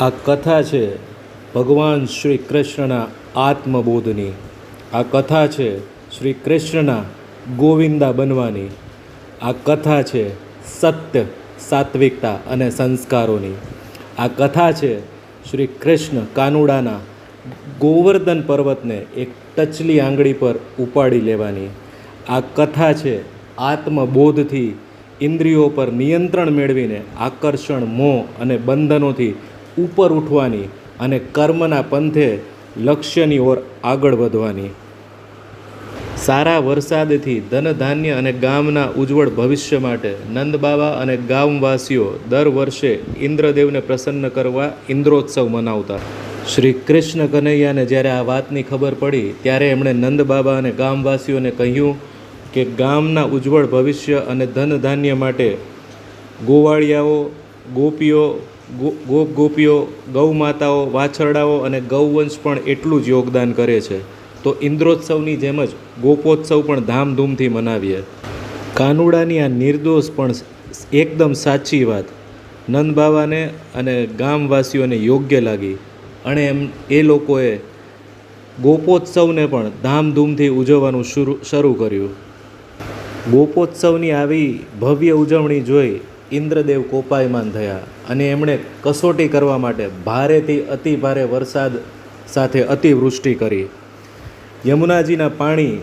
આ કથા છે ભગવાન શ્રી કૃષ્ણના આત્મબોધની. આ કથા છે શ્રી કૃષ્ણના ગોવિંદા બનવાની. આ કથા છે સત્ય, સાત્વિકતા અને સંસ્કારોની. આ કથા છે શ્રી કૃષ્ણ કાનુડાના ગોવર્ધન પર્વતને એક ટચલી આંગળી પર ઉપાડી લેવાની. આ કથા છે આત્મબોધથી ઇન્દ્રિયો પર નિયંત્રણ મેળવીને આકર્ષણ, મોહ અને બંધનોથી ઉપર ઉઠવાની અને કર્મના પંથે લક્ષ્યની ઓર આગળ વધવાની. સારા વરસાદથી ધન ધાન્ય અને ગામના ઉજ્જવળ ભવિષ્ય માટે નંદબાબા અને ગામવાસીઓ દર વર્ષે ઇન્દ્રદેવને પ્રસન્ન કરવા ઇન્દ્રોત્સવ મનાવતા. શ્રી કૃષ્ણ કનૈયાને જ્યારે આ વાતની ખબર પડી, ત્યારે એમણે નંદબાબા અને ગામવાસીઓને કહ્યું કે ગામના ઉજ્જવળ ભવિષ્ય અને ધન ધાન્ય માટે ગોવાળિયાઓ, ગોપીઓ ગોપ ગોપીઓ, ગૌ માતાઓ, વાછરડાઓ અને ગૌવંશ પણ એટલું જ યોગદાન કરે છે. તો ઇન્દ્રોત્સવની જેમ જ ગોપોત્સવ પણ ધામધૂમથી મનાવીએ. કાનુડાની આ નિર્દોષ પણ એકદમ સાચી વાત. નંદ બાબાને અને ગામવાસીઓને યોગ્ય લાગી. અને એમ એ લોકોએ ગોપોત્સવને પણ ધામધૂમથી ઉજવવાનું શરૂ શરૂ કર્યું. ગોપોત્સવની આવી ભવ્ય ઉજવણી જોઈ ઇન્દ્રદેવ કોપાયમાન થયા અને એમણે કસોટી કરવા માટે ભારેથી અતિ ભારે વરસાદ સાથે અતિવૃષ્ટિ કરી. યમુનાજીના પાણી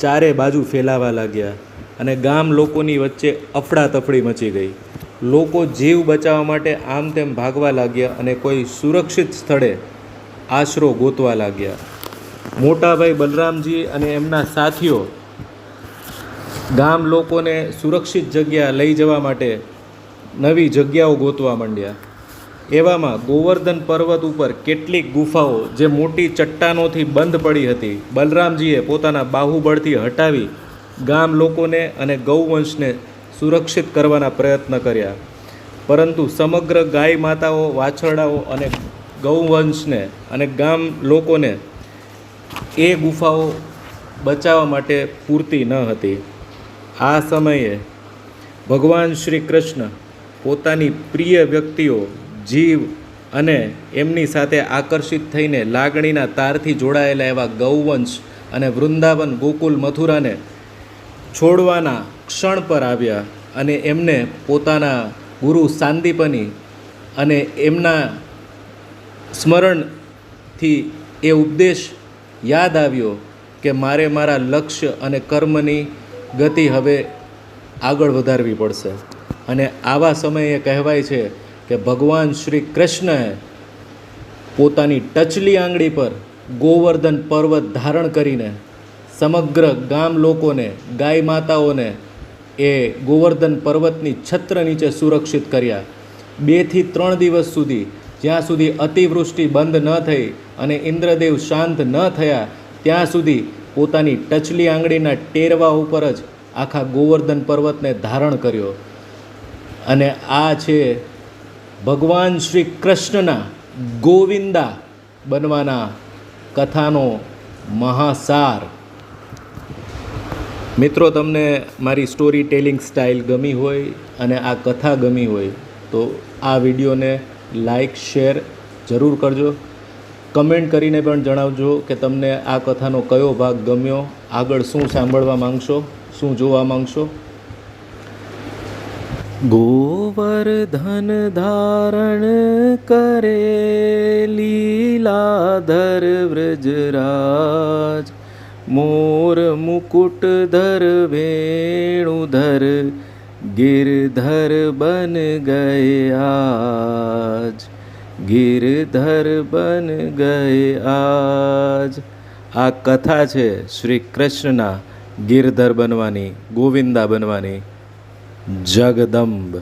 ચારે બાજુ ફેલાવા લાગ્યા અને ગામ લોકોની વચ્ચે અફડાતફડી મચી ગઈ. લોકો જીવ બચાવવા માટે આમ તેમ ભાગવા લાગ્યા અને કોઈ સુરક્ષિત સ્થળે આશરો ગોતવા લાગ્યા. મોટાભાઈ બલરામજી અને એમના સાથીઓ ગામ લોકોને સુરક્ષિત જગ્યા લઈ જવા માટે નવી જગ્યાઓ ગોતવા માંડ્યા. એવામાં ગોવર્ધન પર્વત ઉપર કેટલીક ગુફાઓ જે મોટી ચટ્ટાનોથી બંધ પડી હતી, બલરામજીએ પોતાના બાહુબળથી હટાવી ગામ લોકોને અને ગૌવંશને સુરક્ષિત કરવાના પ્રયત્ન કર્યા. પરંતુ સમગ્ર ગાય માતાઓ, વાછરડાઓ અને ગૌવંશને અને ગામ લોકોને એ ગુફાઓ બચાવવા માટે પૂરતી ન હતી. આ સમયે ભગવાન શ્રી કૃષ્ણ પોતાની પ્રિય વ્યક્તિઓ, જીવ અને એમની સાથે આકર્ષિત થઈને લાગણીના તારથી જોડાયેલા એવા ગૌવંશ અને વૃંદાવન ગોકુલ મથુરાને છોડવાના ક્ષણ પર આવ્યા અને એમને પોતાના ગુરુ સાંદીપની અને એમના સ્મરણથી એ ઉપદેશ યાદ આવ્યો કે મારે મારા લક્ષ્ય અને કર્મની ગતિ હવે આગળ વધારવી પડશે. અને આવા સમયે કહેવાય છે કે ભગવાન શ્રી કૃષ્ણએ પોતાની ટચલી આંગળી પર ગોવર્ધન પર્વત ધારણ કરીને સમગ્ર ગામ લોકોને, ગાય માતાઓને એ ગોવર્ધન પર્વતની છત્ર નીચે સુરક્ષિત કર્યા. બેથી ત્રણ દિવસ સુધી, જ્યાં સુધી અતિવૃષ્ટિ બંધ ન થઈ અને ઇન્દ્રદેવ શાંત ન થયા, ત્યાં સુધી પોતાની ટચલી આંગળીના ટેરવા ઉપર જ આખા ગોવર્ધન પર્વતને ધારણ કર્યો. અને આ છે ભગવાન શ્રી કૃષ્ણના ગોવિંદા બનવાના કથાનો મહાસાર. મિત્રો, તમને મારી સ્ટોરી ટેલિંગ સ્ટાઇલ ગમી હોય અને આ કથા ગમી હોય તો આ વિડીયોને લાઈક શેર જરૂર કરજો. કમેન્ટ કરીને પણ જણાવજો કે તમને આ કથાનો કયો ભાગ ગમ્યો આગળ શું સાંભળવા માંગશો શું જોવા માંગશો ગોવર્ધન ધારણ કરે લીલાધર વ્રજરાજ મોર મુકુટ ધર વેણુધર गिरधर बन गए आज गिरધર બન ગયે આજ. આ કથા છે શ્રી કૃષ્ણના ગિરધર બનવાની ગોવિંદા બનવાની જગદંબ.